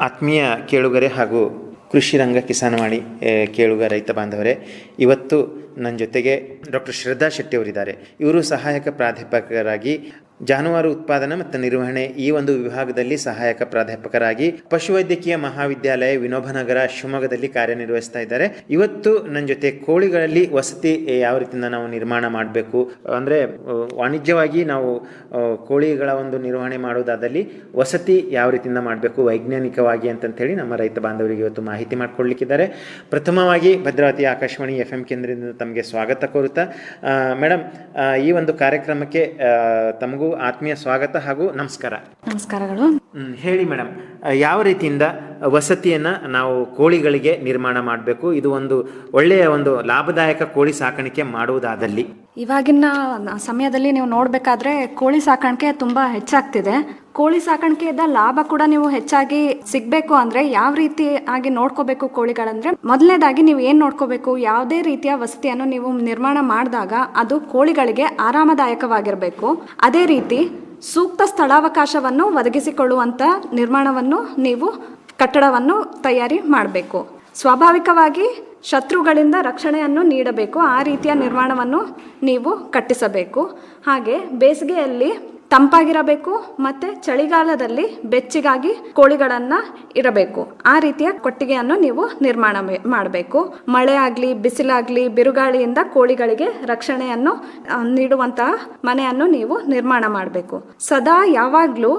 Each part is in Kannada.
ಆತ್ಮೀಯ ಕೇಳುಗರೆ ಹಾಗೂ ಕೃಷಿ ರಂಗ ಕಿಸಾನವಾಣಿ ಕೇಳುಗ ರೈತ ಬಾಂಧವರೇ, ಇವತ್ತು ನನ್ನ ಜೊತೆಗೆ ಡಾಕ್ಟರ್ ಶ್ರದ್ಧಾ ಶೆಟ್ಟಿ ಅವರಿದ್ದಾರೆ. ಇವರು ಸಹಾಯಕ ಪ್ರಾಧ್ಯಾಪಕರಾಗಿ ಜಾನುವಾರು ಉತ್ಪಾದನೆ ಮತ್ತು ನಿರ್ವಹಣೆ ಈ ಒಂದು ವಿಭಾಗದಲ್ಲಿ ಸಹಾಯಕ ಪ್ರಾಧ್ಯಾಪಕರಾಗಿ ಪಶುವೈದ್ಯಕೀಯ ಮಹಾವಿದ್ಯಾಲಯ ವಿನೋಬನಗರ ಶಿವಮೊಗ್ಗದಲ್ಲಿ ಕಾರ್ಯನಿರ್ವಹಿಸ್ತಾ ಇದ್ದಾರೆ. ಇವತ್ತು ನನ್ನ ಜೊತೆ ಕೋಳಿಗಳಲ್ಲಿ ವಸತಿ ಯಾವ ರೀತಿಯಿಂದ ನಾವು ನಿರ್ಮಾಣ ಮಾಡಬೇಕು? ಅಂದರೆ ವಾಣಿಜ್ಯವಾಗಿ ನಾವು ಕೋಳಿಗಳ ಒಂದು ನಿರ್ವಹಣೆ ಮಾಡುವುದಾದಲ್ಲಿ ವಸತಿ ಯಾವ ರೀತಿಯಿಂದ ಮಾಡಬೇಕು? ವೈಜ್ಞಾನಿಕವಾಗಿ ಅಂತಂತೇಳಿ ನಮ್ಮ ರೈತ ಬಾಂಧವರಿಗೆ ಇವತ್ತು ಮಾಹಿತಿ ಮಾಡಿಕೊಡ್ಲಿಕ್ಕಿದ್ದಾರೆ ಪ್ರಥಮವಾಗಿ ಭದ್ರಾವತಿ ಆಕಾಶವಾಣಿ ಎಫ್ ಎಂ ಕೇಂದ್ರದಿಂದ ತಮಗೆ ಸ್ವಾಗತ ಕೋರುತ್ತಾ. ಮೇಡಮ್ ಈ ಒಂದು ಕಾರ್ಯಕ್ರಮಕ್ಕೆ ಆ, ಆತ್ಮೀಯ ಸ್ವಾಗತ ಹಾಗೂ ನಮಸ್ಕಾರ. ನಮಸ್ಕಾರಗಳು. ಹೇಳಿ ಮೇಡಮ್ ಯಾವ ರೀತಿಯಿಂದ ವಸತಿಯನ್ನು ನಾವು ಕೋಳಿಗಳಿಗೆ ನಿರ್ಮಾಣ ಮಾಡಬೇಕು? ಇದು ಒಂದು ಒಳ್ಳೆಯ ಒಂದು ಲಾಭದಾಯಕ ಕೋಳಿ ಸಾಕಾಣಿಕೆ ಮಾಡುವುದಾದಲ್ಲಿ. ಇವಾಗಿನ ಸಮಯದಲ್ಲಿ ನೀವು ನೋಡಬೇಕಾದ್ರೆ ಕೋಳಿ ಸಾಕಾಣಿಕೆ ತುಂಬ ಹೆಚ್ಚಾಗ್ತಿದೆ. ಕೋಳಿ ಸಾಕಾಣಿಕೆಯಿಂದ ಲಾಭ ಕೂಡ ನೀವು ಹೆಚ್ಚಾಗಿ ಸಿಗಬೇಕು ಅಂದರೆ ಯಾವ ರೀತಿ ಆಗಿ ನೋಡ್ಕೋಬೇಕು ಕೋಳಿಗಳಂದ್ರೆ, ಮೊದಲನೇದಾಗಿ ನೀವು ಏನು ನೋಡ್ಕೋಬೇಕು? ಯಾವುದೇ ರೀತಿಯ ವಸತಿಯನ್ನು ನೀವು ನಿರ್ಮಾಣ ಮಾಡಿದಾಗ ಅದು ಕೋಳಿಗಳಿಗೆ ಆರಾಮದಾಯಕವಾಗಿರಬೇಕು. ಅದೇ ರೀತಿ ಸೂಕ್ತ ಸ್ಥಳಾವಕಾಶವನ್ನು ಒದಗಿಸಿಕೊಳ್ಳುವಂಥ ನಿರ್ಮಾಣವನ್ನು ನೀವು, ಕಟ್ಟಡವನ್ನು ತಯಾರಿ ಮಾಡಬೇಕು. ಸ್ವಾಭಾವಿಕವಾಗಿ ಶತ್ರುಗಳಿಂದ ರಕ್ಷಣೆಯನ್ನು ನೀಡಬೇಕು. ಆ ರೀತಿಯ ನಿರ್ಮಾಣವನ್ನು ನೀವು ಕಟ್ಟಿಸಬೇಕು. ಹಾಗೆ ಬೇಸಿಗೆಯಲ್ಲಿ ತಂಪಾಗಿರಬೇಕು ಮತ್ತು ಚಳಿಗಾಲದಲ್ಲಿ ಬೆಚ್ಚಿಗಾಗಿ ಕೋಳಿಗಳನ್ನು ಇರಬೇಕು ಆ ರೀತಿಯ ಕೊಟ್ಟಿಗೆಯನ್ನು ನೀವು ನಿರ್ಮಾಣ ಮಾಡಬೇಕು. ಮಳೆ ಆಗಲಿ, ಬಿಸಿಲಾಗಲಿ, ಬಿರುಗಾಳಿಯಿಂದ ಕೋಳಿಗಳಿಗೆ ರಕ್ಷಣೆಯನ್ನು ನೀಡುವಂತಹ ಮನೆಯನ್ನು ನೀವು ನಿರ್ಮಾಣ ಮಾಡಬೇಕು. ಸದಾ ಯಾವಾಗಲೂ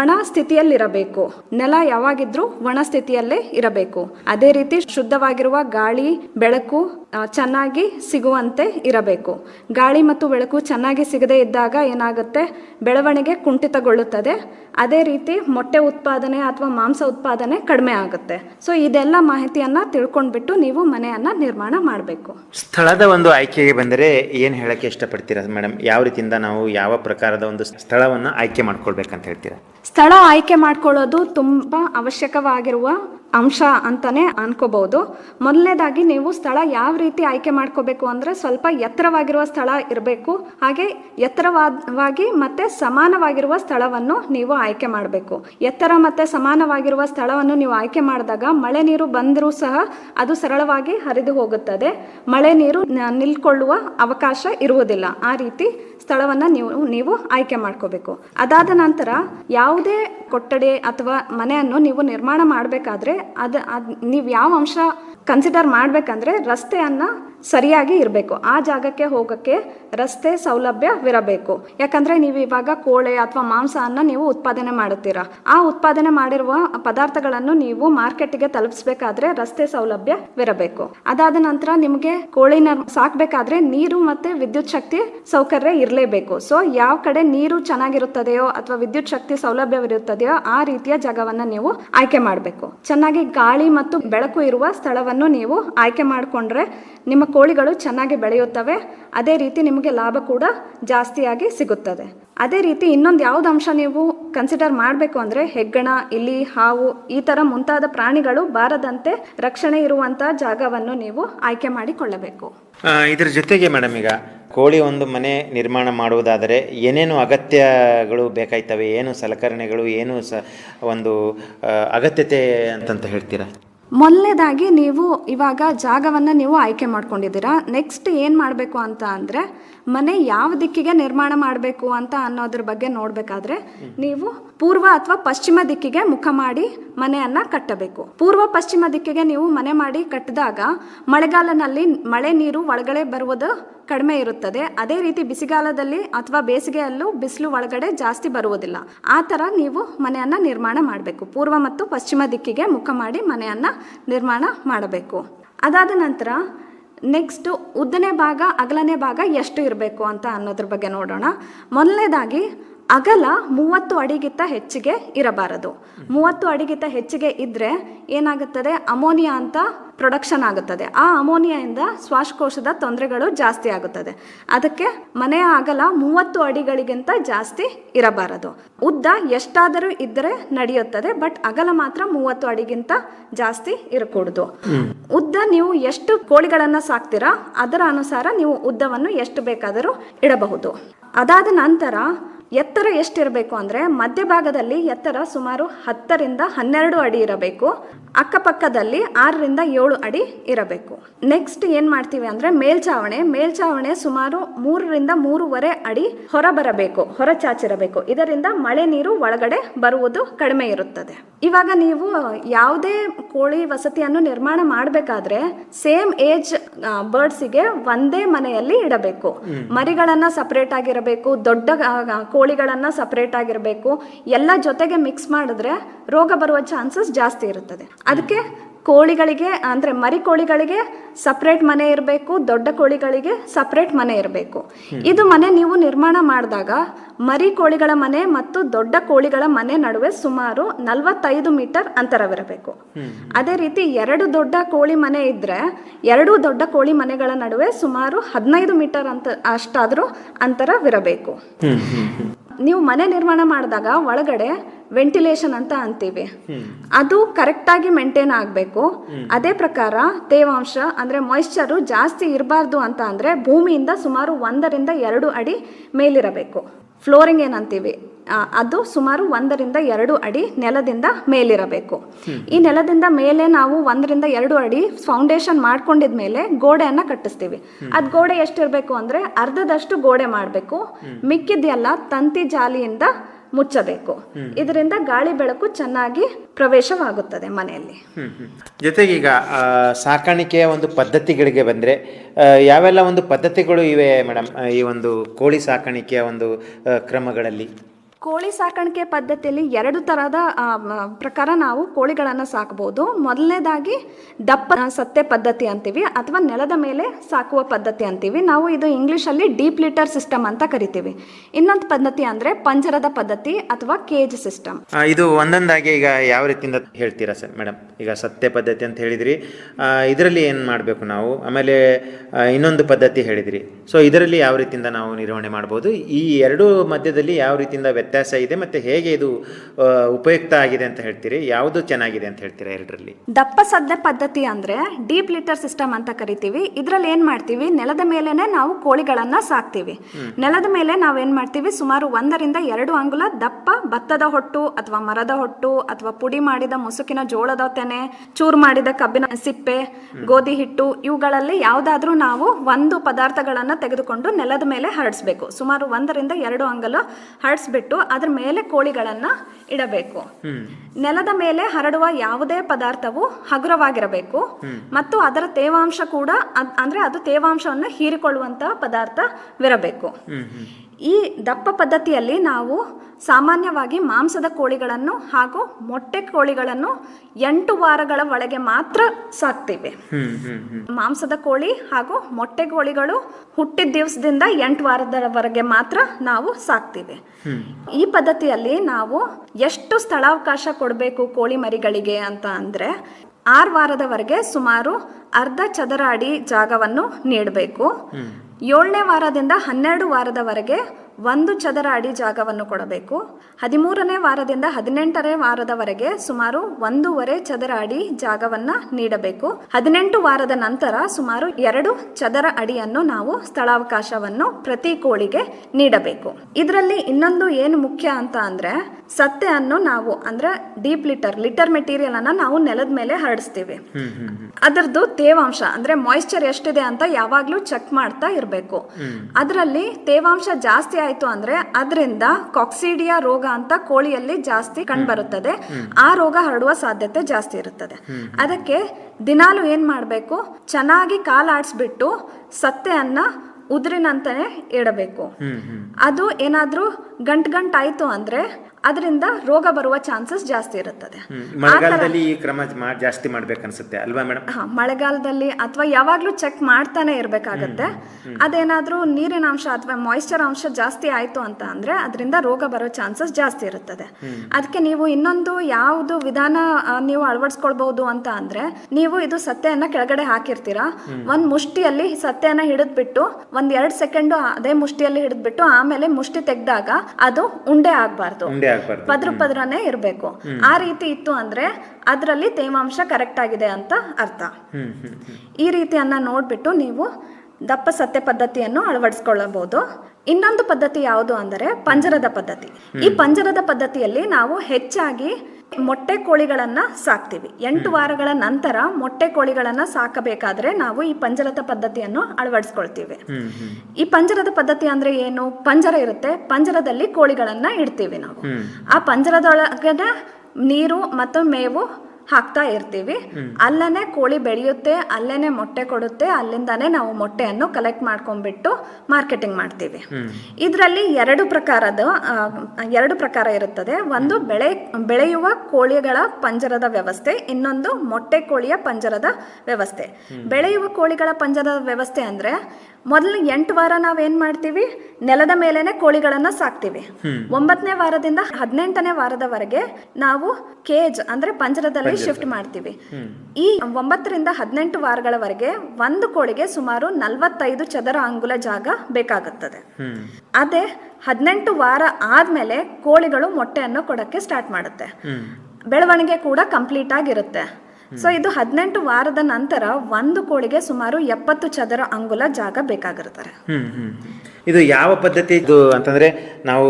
ಒಣ ಸ್ಥಿತಿಯಲ್ಲಿರಬೇಕು. ನೆಲ ಯಾವಾಗಿದ್ರೂ ಒಣ ಸ್ಥಿತಿಯಲ್ಲೇ ಇರಬೇಕು. ಅದೇ ರೀತಿ ಶುದ್ಧವಾಗಿರುವ ಗಾಳಿ, ಬೆಳಕು ಚೆನ್ನಾಗಿ ಸಿಗುವಂತೆ ಇರಬೇಕು. ಗಾಳಿ ಮತ್ತು ಬೆಳಕು ಚೆನ್ನಾಗಿ ಸಿಗದೇ ಇದ್ದಾಗ ಏನಾಗುತ್ತೆ? ಬೆಳವಣಿಗೆ ಕುಂಠಿತಗೊಳ್ಳುತ್ತದೆ. ಅದೇ ರೀತಿ ಮೊಟ್ಟೆ ಉತ್ಪಾದನೆ ಅಥವಾ ಮಾಂಸ ಉತ್ಪಾದನೆ ಕಡಿಮೆ ಆಗುತ್ತೆ. ಸೊ ಇದೆಲ್ಲ ಮಾಹಿತಿಯನ್ನು ತಿಳ್ಕೊಂಡ್ಬಿಟ್ಟು ನೀವು ಮನೆಯನ್ನು ನಿರ್ಮಾಣ ಮಾಡಬೇಕು. ಸ್ಥಳದ ಒಂದು ಆಯ್ಕೆಗೆ ಬಂದರೆ ಏನು ಹೇಳಕ್ಕೆ ಇಷ್ಟಪಡ್ತೀರಾ ಮೇಡಮ್? ಯಾವ ರೀತಿಯಿಂದ ನಾವು ಯಾವ ಪ್ರಕಾರದ ಒಂದು ಸ್ಥಳವನ್ನು ಆಯ್ಕೆ ಮಾಡ್ಕೊಳ್ಬೇಕಂತ ಹೇಳ್ತೀರಾ? ಸ್ಥಳ ಆಯ್ಕೆ ಮಾಡ್ಕೊಳ್ಳೋದು ತುಂಬ ಅವಶ್ಯಕವಾಗಿರುವ ಅಂಶ ಅಂತಾನೆ ಅನ್ಕೋಬಹುದು. ಮೊದಲನೇದಾಗಿ ನೀವು ಸ್ಥಳ ಯಾವ ರೀತಿ ಆಯ್ಕೆ ಮಾಡ್ಕೋಬೇಕು ಅಂದ್ರೆ ಸ್ವಲ್ಪ ಎತ್ತರವಾಗಿರುವ ಸ್ಥಳ ಇರಬೇಕು. ಹಾಗೆ ಎತ್ತರವಾಗಿ ಮತ್ತೆ ಸಮಾನವಾಗಿರುವ ಸ್ಥಳವನ್ನು ನೀವು ಆಯ್ಕೆ ಮಾಡಬೇಕು. ಎತ್ತರ ಮತ್ತೆ ಸಮಾನವಾಗಿರುವ ಸ್ಥಳವನ್ನು ನೀವು ಆಯ್ಕೆ ಮಾಡಿದಾಗ ಮಳೆ ನೀರು ಬಂದರೂ ಸಹ ಅದು ಸರಳವಾಗಿ ಹರಿದು ಹೋಗುತ್ತದೆ. ಮಳೆ ನೀರು ನಿಲ್ಕೊಳ್ಳುವ ಅವಕಾಶ ಇರುವುದಿಲ್ಲ. ಆ ರೀತಿ ಸ್ಥಳವನ್ನು ನೀವು ನೀವು ಆಯ್ಕೆ ಮಾಡ್ಕೋಬೇಕು. ಅದಾದ ನಂತರ ಯಾವುದೇ ಕೊಠಡಿ ಅಥವಾ ಮನೆಯನ್ನು ನೀವು ನಿರ್ಮಾಣ ಮಾಡಬೇಕಾದ್ರೆ ಅದು ಅದು ನೀವು ಯಾವ ಅಂಶ ಕನ್ಸಿಡರ್ ಮಾಡಬೇಕಂದ್ರೆ ರಸ್ತೆಯನ್ನು ಸರಿಯಾಗಿ ಇರಬೇಕು. ಆ ಜಾಗಕ್ಕೆ ಹೋಗೋಕ್ಕೆ ರಸ್ತೆ ಸೌಲಭ್ಯವಿರಬೇಕು ಯಾಕಂದರೆ ನೀವು ಇವಾಗ ಕೋಳೆ ಅಥವಾ ಮಾಂಸವನ್ನು ನೀವು ಉತ್ಪಾದನೆ ಮಾಡುತ್ತೀರಾ. ಆ ಉತ್ಪಾದನೆ ಮಾಡಿರುವ ಪದಾರ್ಥಗಳನ್ನು ನೀವು ಮಾರ್ಕೆಟ್ಗೆ ತಲುಪಿಸಬೇಕಾದ್ರೆ ರಸ್ತೆ ಸೌಲಭ್ಯವಿರಬೇಕು ಅದಾದ ನಂತರ ನಿಮಗೆ ಕೋಳಿನ ಸಾಕಬೇಕಾದ್ರೆ ನೀರು ಮತ್ತೆ ವಿದ್ಯುತ್ ಶಕ್ತಿ ಸೌಕರ್ಯ ಇರಲೇಬೇಕು. ಸೊ, ಯಾವ ಕಡೆ ನೀರು ಚೆನ್ನಾಗಿರುತ್ತದೆಯೋ ಅಥವಾ ವಿದ್ಯುತ್ ಶಕ್ತಿ ಸೌಲಭ್ಯವಿರುತ್ತದೆಯೋ ಆ ರೀತಿಯ ಜಾಗವನ್ನು ನೀವು ಆಯ್ಕೆ ಮಾಡಬೇಕು. ಚೆನ್ನಾಗಿ ಗಾಳಿ ಮತ್ತು ಬೆಳಕು ಇರುವ ಸ್ಥಳವನ್ನು ನೀವು ಆಯ್ಕೆ ಮಾಡಿಕೊಂಡ್ರೆ ನಿಮ್ಮ ಕೋಳಿಗಳು ಚೆನ್ನಾಗಿ ಬೆಳೆಯುತ್ತವೆ, ಅದೇ ರೀತಿ ನಿಮಗೆ ಲಾಭ ಕೂಡ ಜಾಸ್ತಿಯಾಗಿ ಸಿಗುತ್ತದೆ. ಅದೇ ರೀತಿ ಇನ್ನೊಂದು ಯಾವ್ದು ಅಂಶ ನೀವು ಕನ್ಸಿಡರ್ ಮಾಡಬೇಕು ಅಂದರೆ ಹೆಗ್ಗಣ, ಇಲಿ, ಹಾವು ಈ ಥರ ಮುಂತಾದ ಪ್ರಾಣಿಗಳು ಬಾರದಂತೆ ರಕ್ಷಣೆ ಇರುವಂತಹ ಜಾಗವನ್ನು ನೀವು ಆಯ್ಕೆ ಮಾಡಿಕೊಳ್ಳಬೇಕು. ಇದರ ಜೊತೆಗೆ ಮೇಡಮ್ ಈಗ ಕೋಳಿ ಒಂದು ಮನೆ ನಿರ್ಮಾಣ ಮಾಡುವುದಾದರೆ ಏನೇನು ಅಗತ್ಯಗಳು ಬೇಕಾಯ್ತವೆ, ಏನು ಸಲಕರಣೆಗಳು, ಏನು ಸ, ಒಂದು ಅಗತ್ಯತೆ ಅಂತಂತ ಹೇಳ್ತೀರಾ? ಮೊದಲನೇದಾಗಿ ನೀವು ಇವಾಗ ಜಾಗವನ್ನು ನೀವು ಆಯ್ಕೆ ಮಾಡ್ಕೊಂಡಿದ್ದೀರಾ. ನೆಕ್ಸ್ಟ್ ಏನು ಮಾಡಬೇಕು ಅಂತ ಅಂದರೆ ಮನೆ ಯಾವ ದಿಕ್ಕಿಗೆ ನಿರ್ಮಾಣ ಮಾಡಬೇಕು ಅಂತ ಅನ್ನೋದ್ರ ಬಗ್ಗೆ ನೋಡಬೇಕಾದ್ರೆ ನೀವು ಪೂರ್ವ ಅಥವಾ ಪಶ್ಚಿಮ ದಿಕ್ಕಿಗೆ ಮುಖ ಮಾಡಿ ಮನೆಯನ್ನು ಕಟ್ಟಬೇಕು. ಪೂರ್ವ ಪಶ್ಚಿಮ ದಿಕ್ಕಿಗೆ ನೀವು ಮನೆ ಮಾಡಿ ಕಟ್ಟಿದಾಗ ಮಳೆಗಾಲನಲ್ಲಿ ಮಳೆ ನೀರು ಒಳಗಡೆ ಬರುವುದು ಕಡಿಮೆ ಇರುತ್ತದೆ. ಅದೇ ರೀತಿ ಬಿಸಿಗಾಲದಲ್ಲಿ ಅಥವಾ ಬೇಸಿಗೆಯಲ್ಲೂ ಬಿಸಿಲು ಒಳಗಡೆ ಜಾಸ್ತಿ ಬರುವುದಿಲ್ಲ. ಆ ಥರ ನೀವು ಮನೆಯನ್ನು ನಿರ್ಮಾಣ ಮಾಡಬೇಕು. ಪೂರ್ವ ಮತ್ತು ಪಶ್ಚಿಮ ದಿಕ್ಕಿಗೆ ಮುಖ ಮಾಡಿ ಮನೆಯನ್ನು ನಿರ್ಮಾಣ ಮಾಡಬೇಕು. ಅದಾದ ನಂತರ ನೆಕ್ಸ್ಟು ಉದ್ದನೇ ಭಾಗ, ಅಗಲನೇ ಭಾಗ ಎಷ್ಟು ಇರಬೇಕು ಅಂತ ಅನ್ನೋದ್ರ ಬಗ್ಗೆ ನೋಡೋಣ. ಮೊದಲನೇದಾಗಿ ಅಗಲ ಮೂವತ್ತು ಅಡಿಗಿಂತ ಹೆಚ್ಚಿಗೆ ಇರಬಾರದು. ಮೂವತ್ತು ಅಡಿಗಿಂತ ಹೆಚ್ಚಿಗೆ ಇದ್ದರೆ ಏನಾಗುತ್ತದೆ? ಅಮೋನಿಯಾ ಅಂತ ಪ್ರೊಡಕ್ಷನ್ ಆಗುತ್ತದೆ. ಆ ಅಮೋನಿಯಾದಿಂದ ಶ್ವಾಸಕೋಶದ ತೊಂದರೆಗಳು ಜಾಸ್ತಿ ಆಗುತ್ತದೆ. ಅದಕ್ಕೆ ಮನೆಯ ಅಗಲ ಮೂವತ್ತು ಅಡಿಗಳಿಗಿಂತ ಜಾಸ್ತಿ ಇರಬಾರದು. ಉದ್ದ ಎಷ್ಟಾದರೂ ಇದ್ದರೆ ನಡೆಯುತ್ತದೆ ಬಟ್ ಅಗಲ ಮಾತ್ರ ಮೂವತ್ತು ಅಡಿಗಿಂತ ಜಾಸ್ತಿ ಇರಕೂಡದು. ಉದ್ದ ನೀವು ಎಷ್ಟು ಕೋಳಿಗಳನ್ನು ಸಾಕ್ತೀರಾ, ಅದರ ಅನುಸಾರ ನೀವು ಉದ್ದವನ್ನು ಎಷ್ಟು ಬೇಕಾದರೂ ಇಡಬಹುದು. ಅದಾದ ನಂತರ ಎತ್ತರ ಎಷ್ಟಿರಬೇಕು ಅಂದರೆ ಮಧ್ಯಭಾಗದಲ್ಲಿ ಎತ್ತರ ಸುಮಾರು ಹತ್ತರಿಂದ ಹನ್ನೆರಡು ಅಡಿ ಇರಬೇಕು ಅಕ್ಕಪಕ್ಕದಲ್ಲಿ ಆರರಿಂದ ಏಳು ಅಡಿ ಇರಬೇಕು. ನೆಕ್ಸ್ಟ್ ಏನು ಮಾಡ್ತೀವಿ ಅಂದರೆ ಮೇಲ್ಛಾವಣೆ ಮೇಲ್ಛಾವಣೆ ಸುಮಾರು ಮೂರರಿಂದ ಮೂರುವರೆ ಅಡಿ ಹೊರ ಬರಬೇಕು ಹೊರ ಚಾಚಿರಬೇಕು ಇದರಿಂದ ಮಳೆ ನೀರು ಒಳಗಡೆ ಬರುವುದು ಕಡಿಮೆ ಇರುತ್ತದೆ. ಇವಾಗ ನೀವು ಯಾವುದೇ ಕೋಳಿ ವಸತಿಯನ್ನು ನಿರ್ಮಾಣ ಮಾಡಬೇಕಾದ್ರೆ ಸೇಮ್ ಏಜ್ ಬರ್ಡ್ಸಿಗೆ ಒಂದೇ ಮನೆಯಲ್ಲಿ ಇಡಬೇಕು. ಮರಿಗಳನ್ನ ಸಪರೇಟ್ ಆಗಿರಬೇಕು ದೊಡ್ಡ ಕೋಳಿಗಳನ್ನ ಸಪ್ರೇಟ್ ಆಗಿರಬೇಕು ಎಲ್ಲ ಜೊತೆಗೆ ಮಿಕ್ಸ್ ಮಾಡಿದ್ರೆ ರೋಗ ಬರುವ ಚಾನ್ಸಸ್ ಜಾಸ್ತಿ ಇರುತ್ತದೆ. ಅದಕ್ಕೆ ಕೋಳಿಗಳಿಗೆ ಅಂದರೆ ಮರಿ ಕೋಳಿಗಳಿಗೆ ಸಪ್ರೇಟ್ ಮನೆ ಇರಬೇಕು ದೊಡ್ಡ ಕೋಳಿಗಳಿಗೆ ಸಪ್ರೇಟ್ ಮನೆ ಇರಬೇಕು. ಇದು ಮನೆ ನೀವು ನಿರ್ಮಾಣ ಮಾಡಿದಾಗ ಮರಿ ಕೋಳಿಗಳ ಮನೆ ಮತ್ತು ದೊಡ್ಡ ಕೋಳಿಗಳ ಮನೆ ನಡುವೆ ಸುಮಾರು ನಲವತ್ತೈದು ಮೀಟರ್ ಅಂತರವಿರಬೇಕು. ಅದೇ ರೀತಿ ಎರಡು ದೊಡ್ಡ ಕೋಳಿ ಮನೆ ಇದ್ದರೆ ಎರಡು ದೊಡ್ಡ ಕೋಳಿ ಮನೆಗಳ ನಡುವೆ ಸುಮಾರು ಹದಿನೈದು ಮೀಟರ್ ಅಂತ ಅಷ್ಟಾದರೂ ಅಂತರವಿರಬೇಕು. ನೀವು ಮನೆ ನಿರ್ಮಾಣ ಮಾಡಿದಾಗ ಒಳಗಡೆ ವೆಂಟಿಲೇಷನ್ ಅಂತ ಅಂತೀವಿ. ಅದು ಕರೆಕ್ಟಾಗಿ ಮೇಂಟೈನ್ ಆಗಬೇಕು. ಅದೇ ಪ್ರಕಾರ ತೇವಾಂಶ ಅಂದರೆ ಮಾಯಿಶ್ಚರು ಜಾಸ್ತಿ ಇರಬಾರ್ದು ಅಂತ ಅಂದರೆ ಭೂಮಿಯಿಂದ ಸುಮಾರು ಒಂದರಿಂದ ಎರಡು ಅಡಿ ಮೇಲಿರಬೇಕು. ಫ್ಲೋರಿಂಗ್ ಏನಂತೀವಿ ಅದು ಸುಮಾರು ಒಂದರಿಂದ ಎರಡು ಅಡಿ ನೆಲದಿಂದ ಮೇಲಿರಬೇಕು. ಈ ನೆಲದಿಂದ ಮೇಲೆ ನಾವು ಒಂದರಿಂದ ಎರಡು ಅಡಿ ಫೌಂಡೇಶನ್ ಮಾಡ್ಕೊಂಡಿದ ಮೇಲೆ ಗೋಡೆಯನ್ನ ಕಟ್ಟಿಸ್ತೀವಿ. ಅದ್ ಗೋಡೆ ಎಷ್ಟಿರಬೇಕು ಅಂದ್ರೆ ಅರ್ಧದಷ್ಟು ಗೋಡೆ ಮಾಡಬೇಕು. ಮಿಕ್ಕಿದೆಲ್ಲ ತಂತಿ ಜಾಲಿಯಿಂದ ಮುಚ್ಚಬೇಕು. ಇದರಿಂದ ಗಾಳಿ ಬೆಳಕು ಚೆನ್ನಾಗಿ ಪ್ರವೇಶವಾಗುತ್ತದೆ ಮನೆಯಲ್ಲಿ. ಜೊತೆಗೆ ಈಗ ಸಾಕಾಣಿಕೆಯ ಒಂದು ಪದ್ಧತಿಗಳಿಗೆ ಬಂದರೆ ಯಾವೆಲ್ಲ ಒಂದು ಪದ್ಧತಿಗಳು ಇವೆ ಮೇಡಮ್ ಈ ಒಂದು ಕೋಳಿ ಸಾಕಾಣಿಕೆಯ ಒಂದು ಕ್ರಮಗಳಲ್ಲಿ? ಕೋಳಿ ಸಾಕಾಣಿಕೆ ಪದ್ಧತಿಯಲ್ಲಿ ಎರಡು ಥರದ ಪ್ರಕಾರ ನಾವು ಕೋಳಿಗಳನ್ನು ಸಾಕಬಹುದು ಮೊದಲನೇದಾಗಿ ದಪ್ಪ ಸತ್ತೆ ಪದ್ಧತಿ ಅಂತೀವಿ, ಅಥವಾ ನೆಲದ ಮೇಲೆ ಸಾಕುವ ಪದ್ಧತಿ ಅಂತೀವಿ. ನಾವು ಇದು ಇಂಗ್ಲೀಷಲ್ಲಿ ಡೀಪ್ ಲೀಟರ್ ಸಿಸ್ಟಮ್ ಅಂತ ಕರಿತೀವಿ. ಇನ್ನೊಂದು ಪದ್ಧತಿ ಅಂದರೆ ಪಂಜರದ ಪದ್ಧತಿ ಅಥವಾ ಕೇಜ್ ಸಿಸ್ಟಮ್. ಇದು ಒಂದೊಂದಾಗಿ ಈಗ ಯಾವ ರೀತಿಯಿಂದ ಹೇಳ್ತೀರಾ ಸರ್, ಮೇಡಮ್? ಈಗ ಸತ್ಯ ಪದ್ಧತಿ ಅಂತ ಹೇಳಿದ್ರಿ. ಇದರಲ್ಲಿ ಏನು ಮಾಡಬೇಕು ನಾವು? ಆಮೇಲೆ ಇನ್ನೊಂದು ಪದ್ಧತಿ ಹೇಳಿದ್ರಿ. ಸೊ ಇದರಲ್ಲಿ ಯಾವ ರೀತಿಯಿಂದ ನಾವು ನಿರ್ವಹಣೆ ಮಾಡ್ಬೋದು? ಈ ಎರಡು ಮಧ್ಯದಲ್ಲಿ ಯಾವ ರೀತಿಯಿಂದ ವ್ಯತ್ಯಾಸ ಇದೆ ಮತ್ತು ಹೇಗೆ ಇದು ಉಪಯುಕ್ತ ಆಗಿದೆ ಅಂತ ಹೇಳ್ತೀರಿ? ಯಾವುದು ಚೆನ್ನಾಗಿದೆ ಅಂತ ಹೇಳ್ತೀರಾ ಎರಡರಲ್ಲಿ? ದಪ್ಪ ಸದ್ದ ಪದ್ಧತಿ ಅಂದ್ರೆ ಡೀಪ್ ಲೀಟರ್ ಸಿಸ್ಟಮ್ ಅಂತ ಕರಿತೀವಿ. ಇದ್ರಲ್ಲಿ ಏನು ಮಾಡ್ತೀವಿ? ನೆಲದ ಮೇಲೆನೆ ನಾವು ಕೋಳಿಗಳನ್ನು ಸಾಕ್ತೀವಿ. ನೆಲದ ಮೇಲೆ ನಾವ್ ಏನ್ ಮಾಡ್ತೀವಿ? ಸುಮಾರು ಒಂದರಿಂದ ಎರಡು ಅಂಗುಲ ದಪ್ಪ ಭತ್ತದ ಹೊಟ್ಟು ಅಥವಾ ಮರದ ಹೊಟ್ಟು ಅಥವಾ ಪುಡಿ ಮಾಡಿದ ಮುಸುಕಿನ ಜೋಳದ ತೆನೆ ಚೂರು ಮಾಡಿದ ಕಬ್ಬಿನ ಸಿಪ್ಪೆ ಗೋಧಿ ಹಿಟ್ಟು ಇವುಗಳಲ್ಲಿ ಯಾವುದಾದ್ರೂ ನಾವು ಒಂದು ಪದಾರ್ಥಗಳನ್ನು ತೆಗೆದುಕೊಂಡು ನೆಲದ ಮೇಲೆ ಹರಡಿಸ್ಬೇಕು. ಸುಮಾರು ಒಂದರಿಂದ ಎರಡು ಅಂಗಲು ಹರಡಿಸ್ಬಿಟ್ಟು ಅದ್ರ ಮೇಲೆ ಕೋಳಿಗಳನ್ನ ಇಡಬೇಕು. ನೆಲದ ಮೇಲೆ ಹರಡುವ ಯಾವುದೇ ಪದಾರ್ಥವು ಹಗುರವಾಗಿರಬೇಕು. ಮತ್ತು ಅದರ ತೇವಾಂಶ ಕೂಡ ಅಂದ್ರೆ ಅದು ತೇವಾಂಶವನ್ನು ಹೀರಿಕೊಳ್ಳುವಂತಹ ಪದಾರ್ಥವಿರಬೇಕು ಈ ದಪ್ಪ ಪದ್ಧತಿಯಲ್ಲಿ ನಾವು ಸಾಮಾನ್ಯವಾಗಿ ಮಾಂಸದ ಕೋಳಿಗಳನ್ನು ಹಾಗೂ ಮೊಟ್ಟೆ ಕೋಳಿಗಳನ್ನು ಎಂಟು ವಾರಗಳ ಒಳಗೆ ಮಾತ್ರ ಸಾಕ್ತೇವೆ. ಮಾಂಸದ ಕೋಳಿ ಹಾಗೂ ಮೊಟ್ಟೆ ಕೋಳಿಗಳು ಹುಟ್ಟಿದ ದಿವಸದಿಂದ ಎಂಟು ವಾರದವರೆಗೆ ಮಾತ್ರ ನಾವು ಸಾಕ್ತೇವೆ. ಈ ಪದ್ಧತಿಯಲ್ಲಿ ನಾವು ಎಷ್ಟು ಸ್ಥಳಾವಕಾಶ ಕೊಡಬೇಕು ಕೋಳಿ ಮರಿಗಳಿಗೆ ಅಂತ ಅಂದರೆ ಆರು ವಾರದವರೆಗೆ ಸುಮಾರು ಅರ್ಧ ಚದರ ಅಡಿ ಜಾಗವನ್ನು ನೀಡಬೇಕು. ಏಳನೇ ವಾರದಿಂದ ಹನ್ನೆರಡು ವಾರದವರೆಗೆ ಒಂದು ಚದರ ಅಡಿ ಜಾಗವನ್ನು ಕೊಡಬೇಕು. ಹದಿಮೂರನೇ ವಾರದಿಂದ ಹದಿನೆಂಟನೇ ವಾರದವರೆಗೆ ಸುಮಾರು ಒಂದೂವರೆ ಚದರ ಅಡಿ ಜಾಗವನ್ನು ನೀಡಬೇಕು. ಹದಿನೆಂಟು ವಾರದ ನಂತರ ಸುಮಾರು ಎರಡು ಚದರ ಅಡಿಯನ್ನು ನಾವು ಸ್ಥಳಾವಕಾಶವನ್ನು ಪ್ರತಿ ಕೋಳಿಗೆ ನೀಡಬೇಕು. ಇದರಲ್ಲಿ ಇನ್ನೊಂದು ಏನು ಮುಖ್ಯ ಅಂತ ಅಂದ್ರೆ ಸತ್ತೆಯನ್ನು ನಾವು ಅಂದ್ರೆ ಡೀಪ್ ಲಿಟರ್ ಲಿಟರ್ ಮೆಟೀರಿಯಲ್ ಅನ್ನ ನಾವು ನೆಲದ ಮೇಲೆ ಹರಡಿಸ್ತೀವಿ. ಅದರದ್ದು ತೇವಾಂಶ ಅಂದ್ರೆ ಮಾಯಿಶ್ಚರ್ ಎಷ್ಟಿದೆ ಅಂತ ಯಾವಾಗ್ಲೂ ಚೆಕ್ ಮಾಡ್ತಾ ಇರಬೇಕು. ಅದರಲ್ಲಿ ತೇವಾಂಶ ಜಾಸ್ತಿ ಆಯಿತು ಅಂದ್ರೆ ಅದರಿಂದ ಕಾಕ್ಸಿಡಿಯಾ ರೋಗ ಅಂತ ಕೋಳಿಯಲ್ಲಿ ಜಾಸ್ತಿ ಕಂಡುಬರುತ್ತದೆ ಆ ರೋಗ ಹರಡುವ ಸಾಧ್ಯತೆ ಜಾಸ್ತಿ ಇರುತ್ತದೆ. ಅದಕ್ಕೆ ದಿನಾಲು ಏನ್ ಮಾಡಬೇಕು? ಚೆನ್ನಾಗಿ ಕಾಲಾಡಿಸ್ಬಿಟ್ಟು ಸತ್ತೆಯನ್ನ ಉದುರಿನಂತಾನೆ ಇಡಬೇಕು ಅದು ಏನಾದರೂ ಗಂಟ್ ಗಂಟಾಯಿತು ಆಯ್ತು ಅಂದ್ರೆ ಅದರಿಂದ ರೋಗ ಬರುವ ಚಾನ್ಸಸ್ ಜಾಸ್ತಿ ಇರುತ್ತದೆ. ಮಳೆಗಾಲದಲ್ಲಿ ಈ ಕ್ರಮ ಜಾಸ್ತಿ ಮಾಡ್ಬೇಕನ್ಸುತ್ತೆ ಅಲ್ವಾ ಮೇಡಮ್ ಹಾ ಮಳೆಗಾಲದಲ್ಲಿ ಅಥವಾ ಯಾವಾಗ್ಲೂ ಚೆಕ್ ಮಾಡ್ತಾನೆ ಇರಬೇಕಾಗತ್ತೆ. ಅದೇನಾದ್ರೂ ನೀರಿನ ಅಂಶ ಅಥವಾ ಮಾಯಿಶ್ಚರ್ ಅಂಶ ಜಾಸ್ತಿ ಆಯ್ತು ಅಂತ ಅಂದ್ರೆ ಅದರಿಂದ ರೋಗ ಬರೋ ಚಾನ್ಸಸ್ ಜಾಸ್ತಿ ಇರುತ್ತದೆ. ಅದಕ್ಕೆ ನೀವು ಇನ್ನೊಂದು ಯಾವುದು ವಿಧಾನ ನೀವು ಅಳವಡಿಸ್ಕೊಳ್ಬಹುದು ಅಂತ ಅಂದ್ರೆ ನೀವು ಇದು ಸತ್ತೆಯನ್ನ ಕೆಳಗಡೆ ಹಾಕಿರ್ತೀರಾ. ಒಂದ್ ಮುಷ್ಟಿಯಲ್ಲಿ ಸತ್ತೆಯನ್ನ ಹಿಡಿದ್ಬಿಟ್ಟು ಒಂದ್ ಎರಡ್ ಸೆಕೆಂಡ್ ಅದೇ ಮುಷ್ಟಿಯಲ್ಲಿ ಹಿಡಿದ್ಬಿಟ್ಟು ಆಮೇಲೆ ಮುಷ್ಟಿ ತೆಗ್ದಾಗ ಅದು ಉಂಡೆ ಆಗ್ಬಾರ್ದು. ಆಗ್ಬಾರ್ದು ಪದ್ರ ಪದ್ರನೇ ಇರಬೇಕು. ಆ ರೀತಿ ಇತ್ತು ಅಂದ್ರೆ ಅದರಲ್ಲಿ ತೇವಾಂಶ ಕರೆಕ್ಟ್ ಆಗಿದೆ ಅಂತ ಅರ್ಥ. ಈ ರೀತಿಯನ್ನ ನೋಡ್ಬಿಟ್ಟು ನೀವು ದಪ್ಪ ಸತ್ಯ ಪದ್ಧತಿಯನ್ನು ಅಳವಡಿಸ್ಕೊಳ್ಳಬಹುದು. ಇನ್ನೊಂದು ಪದ್ಧತಿ ಯಾವುದು ಅಂದರೆ ಪಂಜರದ ಪದ್ಧತಿ. ಈ ಪಂಜರದ ಪದ್ಧತಿಯಲ್ಲಿ ನಾವು ಹೆಚ್ಚಾಗಿ ಮೊಟ್ಟೆ ಕೋಳಿಗಳನ್ನು ಸಾಕ್ತೀವಿ. ಎಂಟು ವಾರಗಳ ನಂತರ ಮೊಟ್ಟೆ ಕೋಳಿಗಳನ್ನು ಸಾಕಬೇಕಾದ್ರೆ ನಾವು ಈ ಪಂಜರದ ಪದ್ಧತಿಯನ್ನು ಅಳವಡಿಸ್ಕೊಳ್ತೀವಿ. ಈ ಪಂಜರದ ಪದ್ಧತಿ ಅಂದ್ರೆ ಏನು? ಪಂಜರ ಇರುತ್ತೆ. ಪಂಜರದಲ್ಲಿ ಕೋಳಿಗಳನ್ನು ಇಡ್ತೀವಿ ನಾವು. ಆ ಪಂಜರದೊಳಗಡೆ ನೀರು ಮತ್ತು ಮೇವು ಹಾಕ್ತಾ ಇರ್ತೀವಿ. ಅಲ್ಲೇ ಕೋಳಿ ಬೆಳೆಯುತ್ತೆ ಅಲ್ಲೇನೆ ಮೊಟ್ಟೆ ಕೊಡುತ್ತೆ ಅಲ್ಲಿಂದಾನೆ ನಾವು ಮೊಟ್ಟೆಯನ್ನು ಕಲೆಕ್ಟ್ ಮಾಡ್ಕೊಂಡ್ಬಿಟ್ಟು ಮಾರ್ಕೆಟಿಂಗ್ ಮಾಡ್ತೀವಿ. ಇದರಲ್ಲಿ ಎರಡು ಪ್ರಕಾರದ ಎರಡು ಪ್ರಕಾರ ಇರುತ್ತದೆ. ಒಂದು ಬೆಳೆ ಬೆಳೆಯುವ ಕೋಳಿಗಳ ಪಂಜರದ ವ್ಯವಸ್ಥೆ ಇನ್ನೊಂದು ಮೊಟ್ಟೆ ಕೋಳಿಯ ಪಂಜರದ ವ್ಯವಸ್ಥೆ. ಬೆಳೆಯುವ ಕೋಳಿಗಳ ಪಂಜರದ ವ್ಯವಸ್ಥೆ ಅಂದ್ರೆ ಮೊದಲು ಎಂಟು ವಾರ ನಾವೇನ್ ಮಾಡ್ತೀವಿ? ನೆಲದ ಮೇಲೆನೆ ಕೋಳಿಗಳನ್ನ ಸಾಕ್ತಿವಿ. ಒಂಬತ್ತನೇ ವಾರದಿಂದ ಹದಿನೆಂಟನೇ ವಾರದವರೆಗೆ ನಾವು ಕೇಜ್ ಅಂದ್ರೆ ಪಂಜರದಲ್ಲಿ ಶಿಫ್ಟ್ ಮಾಡ್ತೀವಿ. ಈ ಒಂಬತ್ತರಿಂದ ಹದಿನೆಂಟು ವಾರಗಳವರೆಗೆ ಒಂದು ಕೋಳಿಗೆ ಸುಮಾರು ನಲವತ್ತೈದು ಚದರ ಅಂಗುಲ ಜಾಗ ಬೇಕಾಗುತ್ತದೆ. ಅದೇ ಹದಿನೆಂಟು ವಾರ ಆದ್ಮೇಲೆ ಕೋಳಿಗಳು ಮೊಟ್ಟೆಯನ್ನು ಕೊಡಕ್ಕೆ ಸ್ಟಾರ್ಟ್ ಮಾಡುತ್ತೆ. ಬೆಳವಣಿಗೆ ಕೂಡ ಕಂಪ್ಲೀಟ್ ಆಗಿರುತ್ತೆ. ಸೊ ಇದು ಹದಿನೆಂಟು ವಾರದ ನಂತರ ಒಂದು ಕೋಳಿಗೆ ಸುಮಾರು ಎಪ್ಪತ್ತು ಚದರ ಅಂಗುಲ ಜಾಗ ಬೇಕಾಗಿರ್ತಾರೆ ಇದು ಯಾವ ಪದ್ಧತಿ? ಇದು ಅಂತಂದ್ರೆ ನಾವು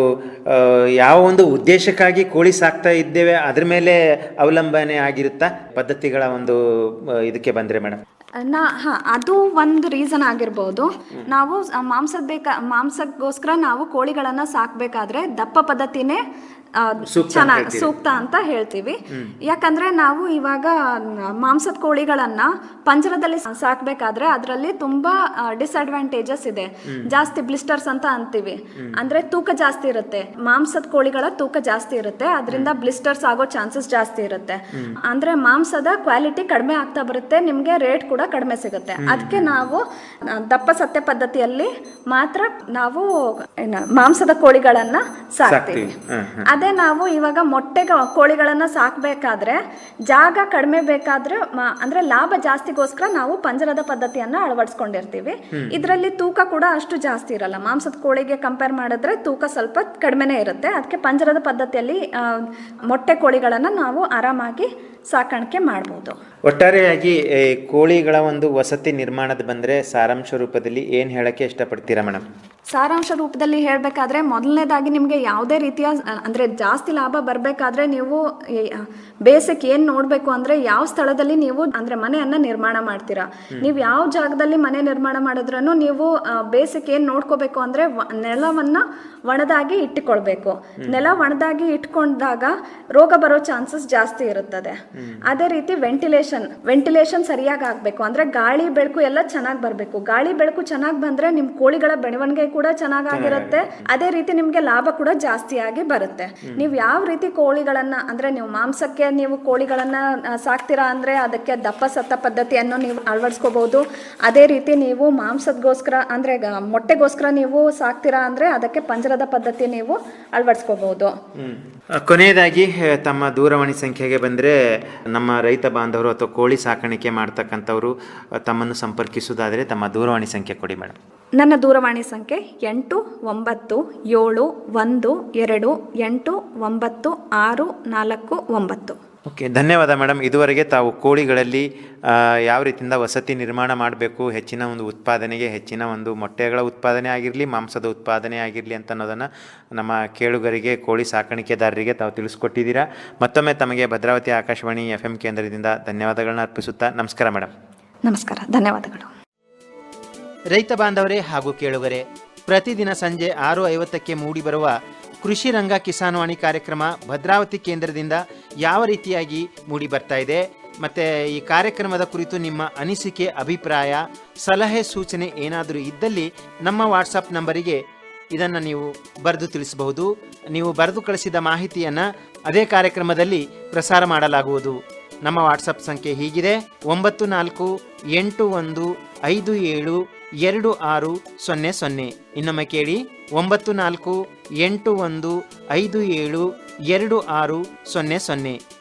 ಯಾವ ಒಂದು ಉದ್ದೇಶಕ್ಕಾಗಿ ಕೋಳಿ ಸಾಕ್ತಾ ಇದ್ದೇವೆ ಅದ್ರ ಮೇಲೆ ಅವಲಂಬನೆ ಆಗಿರುತ್ತಾ? ಪದ್ಧತಿಗಳ ಒಂದು ಇದಕ್ಕೆ ಬಂದ್ರೆ ಮೇಡಮ್. ನಾ ಹಾ ಅದು ಒಂದು ರೀಸನ್ ಆಗಿರ್ಬೋದು. ನಾವು ಮಾಂಸದ ಬೇಕಾ ಮಾಂಸಕ್ಕೋಸ್ಕರ ನಾವು ಕೋಳಿಗಳನ್ನು ಸಾಕಬೇಕಾದ್ರೆ ದಪ್ಪ ಪದ್ಧತಿನೇ ಚೆನ್ನಾಗ್. ಸೂಕ್ತ ಅಂತ ಹೇಳ್ತೀವಿ. ಯಾಕಂದ್ರೆ ನಾವು ಇವಾಗ ಮಾಂಸದ ಕೋಳಿಗಳನ್ನ ಪಂಜರದಲ್ಲಿ ಸಾಕ್ಬೇಕಾದ್ರೆ ಅದರಲ್ಲಿ ತುಂಬಾ ಡಿಸ್ಅಡ್ವಾಂಟೇಜಸ್ ಇದೆ. ಜಾಸ್ತಿ ಬ್ಲಿಸ್ಟರ್ಸ್ ಅಂತ ಅಂತೀವಿ. ಅಂದ್ರೆ ತೂಕ ಜಾಸ್ತಿ ಇರುತ್ತೆ. ಮಾಂಸದ ಕೋಳಿಗಳ ತೂಕ ಜಾಸ್ತಿ ಇರುತ್ತೆ. ಅದರಿಂದ ಬ್ಲಿಸ್ಟರ್ಸ್ ಆಗೋ ಚಾನ್ಸಸ್ ಜಾಸ್ತಿ ಇರುತ್ತೆ. ಅಂದ್ರೆ ಮಾಂಸದ ಕ್ವಾಲಿಟಿ ಕಡಿಮೆ ಆಗ್ತಾ ಬರುತ್ತೆ. ನಿಮ್ಗೆ ರೇಟ್ ಕೂಡ ಕಡಿಮೆ ಸಿಗುತ್ತೆ. ಅದಕ್ಕೆ ನಾವು ದಪ್ಪ ಸತ್ಯ ಪದ್ಧತಿಯಲ್ಲಿ ಮಾತ್ರ ನಾವು ಮಾಂಸದ ಕೋಳಿಗಳನ್ನ ಸಾಕ್ತೀವಿ. ಅದೇ ನಾವು ಇವಾಗ ಮೊಟ್ಟೆ ಕೋಳಿಗಳನ್ನು ಸಾಕ್ಬೇಕಾದ್ರೆ ಜಾಗ ಕಡಿಮೆ ಬೇಕಾದ್ರೆ ಅಂದರೆ ಅಂದ್ರೆ ಲಾಭ ಜಾಸ್ತಿಗೋಸ್ಕರ ನಾವು ಪಂಜರದ ಪದ್ಧತಿಯನ್ನ ಅಳವಡಿಸ್ಕೊಂಡಿರ್ತೀವಿ. ಇದರಲ್ಲಿ ತೂಕ ಕೂಡ ಅಷ್ಟು ಜಾಸ್ತಿ ಇರಲ್ಲ. ಮಾಂಸದ ಕೋಳಿಗೆ ಕಂಪೇರ್ ಮಾಡಿದ್ರೆ ತೂಕ ಸ್ವಲ್ಪ ಕಡಿಮೆನೇ ಇರುತ್ತೆ. ಅದಕ್ಕೆ ಪಂಜರದ ಪದ್ಧತಿಯಲ್ಲಿ ಮೊಟ್ಟೆ ಕೋಳಿಗಳನ್ನು ನಾವು ಆರಾಮಾಗಿ ಸಾಕಾಣಿಕೆ ಮಾಡ್ಬೋದು. ಒಟ್ಟಾರೆಯಾಗಿ ಕೋಳಿಗಳ ಒಂದು ವಸತಿ ನಿರ್ಮಾಣದ ಬಂದರೆ ಸಾರಾಂಶ ರೂಪದಲ್ಲಿ ಏನು ಹೇಳಕ್ಕೆ ಇಷ್ಟಪಡ್ತೀರಾ ಮೇಡಮ್ ಸಾರಾಂಶ ರೂಪದಲ್ಲಿ ಹೇಳಬೇಕಾದ್ರೆ ಮೊದಲನೇದಾಗಿ ನಿಮಗೆ ಯಾವುದೇ ರೀತಿಯ ಅಂದರೆ ಜಾಸ್ತಿ ಲಾಭ ಬರಬೇಕಾದ್ರೆ ನೀವು ಬೇಸಿಕ್ ಏನು ನೋಡಬೇಕು ಅಂದ್ರೆ ಯಾವ ಸ್ಥಳದಲ್ಲಿ ನೀವು ಅಂದ್ರೆ ಮನೆಯನ್ನ ನಿರ್ಮಾಣ ಮಾಡ್ತೀರಾ. ನೀವು ಯಾವ ಜಾಗದಲ್ಲಿ ಮನೆ ನಿರ್ಮಾಣ ಮಾಡಿದ್ರೂ ನೀವು ಬೇಸಿಕ್ ಏನು ನೋಡ್ಕೋಬೇಕು ಅಂದ್ರೆ ನೆಲವನ್ನು ನೆಲವನ್ನ ಒಣದಾಗಿ ಇಟ್ಟುಕೊಳ್ಬೇಕು. ನೆಲ ಒಣದಾಗಿ ಇಟ್ಕೊಂಡಾಗ ರೋಗ ಬರೋ ಚಾನ್ಸಸ್ ಜಾಸ್ತಿ ಇರುತ್ತದೆ. ಅದೇ ರೀತಿ ವೆಂಟಿಲೇಷನ್ ವೆಂಟಿಲೇಷನ್ ಸರಿಯಾಗಿ ಆಗಬೇಕು. ಅಂದ್ರೆ ಗಾಳಿ ಬೆಳಕು ಎಲ್ಲ ಚೆನ್ನಾಗಿ ಬರಬೇಕು. ಗಾಳಿ ಬೆಳಕು ಚೆನ್ನಾಗಿ ಬಂದ್ರೆ ನಿಮ್ಮ ಕೋಳಿಗಳ ಬೆಳವಣಿಗೆ ಕೂಡ ಚೆನ್ನಾಗಿರುತ್ತೆ ಅದೇ ರೀತಿ ನಿಮಗೆ ಲಾಭ ಕೂಡ ಜಾಸ್ತಿಯಾಗಿ ಬರುತ್ತೆ. ನೀವು ಯಾವ ರೀತಿ ಕೋಳಿಗಳನ್ನ ಅಂದ್ರೆ ನೀವು ಮಾಂಸಕ್ಕೆ ನೀವು ಕೋಳಿಗಳನ್ನ ಸಾಕ್ತೀರಾ ಅಂದ್ರೆ ಅದಕ್ಕೆ ದಪ್ಪ ಸತ್ತ ಪದ್ಧತಿಯನ್ನು ನೀವು ಅಳವಡಿಸ್ಕೋಬಹುದು. ಅದೇ ರೀತಿ ನೀವು ಮಾಂಸದಗೋಸ್ಕರ ಅಂದ್ರೆ ಮೊಟ್ಟೆಗೋಸ್ಕರ ನೀವು ಸಾಕ್ತೀರಾ ಅಂದ್ರೆ ಅದಕ್ಕೆ ಪಂಜರದ ಪದ್ಧತಿ ನೀವು ಅಳವಡಿಸ್ಕೋಬಹುದು. ಕೊನೆಯದಾಗಿ ತಮ್ಮ ದೂರವಾಣಿ ಸಂಖ್ಯೆಗೆ ಬಂದರೆ ನಮ್ಮ ರೈತ ಬಾಂಧವರು ಅಥವಾ ಕೋಳಿ ಸಾಕಾಣಿಕೆ ಮಾಡ್ತಕ್ಕಂಥವರು ತಮ್ಮನ್ನು ಸಂಪರ್ಕಿಸುವುದಾದರೆ ತಮ್ಮ ದೂರವಾಣಿ ಸಂಖ್ಯೆ ಕೊಡಿ ಮೇಡಮ್ ನನ್ನ ದೂರವಾಣಿ ಸಂಖ್ಯೆ ಎಂಟು, ಒಂಬತ್ತು, ಏಳು, ಒಂದು, ಎರಡು, ಎಂಟು, ಒಂಬತ್ತು, ಆರು, ನಾಲ್ಕು, ಒಂಬತ್ತು. ಓಕೆ ಧನ್ಯವಾದ ಮೇಡಮ್. ಇದುವರೆಗೆ ತಾವು ಕೋಳಿಗಳಲ್ಲಿ ಯಾವ ರೀತಿಯಿಂದ ವಸತಿ ನಿರ್ಮಾಣ ಮಾಡಬೇಕು ಹೆಚ್ಚಿನ ಒಂದು ಉತ್ಪಾದನೆಗೆ ಹೆಚ್ಚಿನ ಒಂದು ಮೊಟ್ಟೆಗಳ ಉತ್ಪಾದನೆ ಆಗಿರಲಿ ಮಾಂಸದ ಉತ್ಪಾದನೆ ಆಗಿರಲಿ ಅಂತ ಅನ್ನೋದನ್ನು ನಮ್ಮ ಕೇಳುಗರಿಗೆ ಕೋಳಿ ಸಾಕಾಣಿಕೆದಾರರಿಗೆ ತಾವು ತಿಳಿಸ್ಕೊಟ್ಟಿದ್ದೀರಾ. ಮತ್ತೊಮ್ಮೆ ತಮಗೆ ಭದ್ರಾವತಿ ಆಕಾಶವಾಣಿ ಎಫ್ ಎಂ ಕೇಂದ್ರದಿಂದ ಧನ್ಯವಾದಗಳನ್ನ ಅರ್ಪಿಸುತ್ತಾ ನಮಸ್ಕಾರ ಮೇಡಮ್. ನಮಸ್ಕಾರ ಧನ್ಯವಾದಗಳು. ರೈತ ಬಾಂಧವರೇ ಹಾಗೂ ಕೇಳುಗರೆ ಪ್ರತಿದಿನ ಸಂಜೆ ಆರು ಐವತ್ತಕ್ಕೆ ಮೂಡಿಬರುವ ಕೃಷಿ ರಂಗ ಕಿಸಾನ್ವಾಣಿ ಕಾರ್ಯಕ್ರಮ ಭದ್ರಾವತಿ ಕೇಂದ್ರದಿಂದ ಯಾವ ರೀತಿಯಾಗಿ ಮೂಡಿ ಬರ್ತಾ ಇದೆ? ಮತ್ತು ಈ ಕಾರ್ಯಕ್ರಮದ ಕುರಿತು ನಿಮ್ಮ ಅನಿಸಿಕೆ, ಅಭಿಪ್ರಾಯ, ಸಲಹೆ, ಸೂಚನೆ ಏನಾದರೂ ಇದ್ದಲ್ಲಿ ನಮ್ಮ ವಾಟ್ಸಪ್ ನಂಬರಿಗೆ ಇದನ್ನು ನೀವು ಬರೆದು ತಿಳಿಸಬಹುದು. ನೀವು ಬರೆದು ಕಳಿಸಿದ ಮಾಹಿತಿಯನ್ನು ಅದೇ ಕಾರ್ಯಕ್ರಮದಲ್ಲಿ ಪ್ರಸಾರ ಮಾಡಲಾಗುವುದು. ನಮ್ಮ ವಾಟ್ಸಪ್ ಸಂಖ್ಯೆ ಹೀಗಿದೆ. ಒಂಬತ್ತು ನಾಲ್ಕು ಎಂಟು ಒಂದು ಐದು ಏಳು ಎರಡು ಆರು ಸೊನ್ನೆ ಸೊನ್ನೆ. ಇನ್ನೊಮ್ಮೆ ಕೇಳಿ, ಒಂಬತ್ತು ನಾಲ್ಕು, ಎಂಟು ಒಂದು, ಐದು ಏಳು, ಎರಡು ಆರು ಸೊನ್ನೆ ಸೊನ್ನೆ.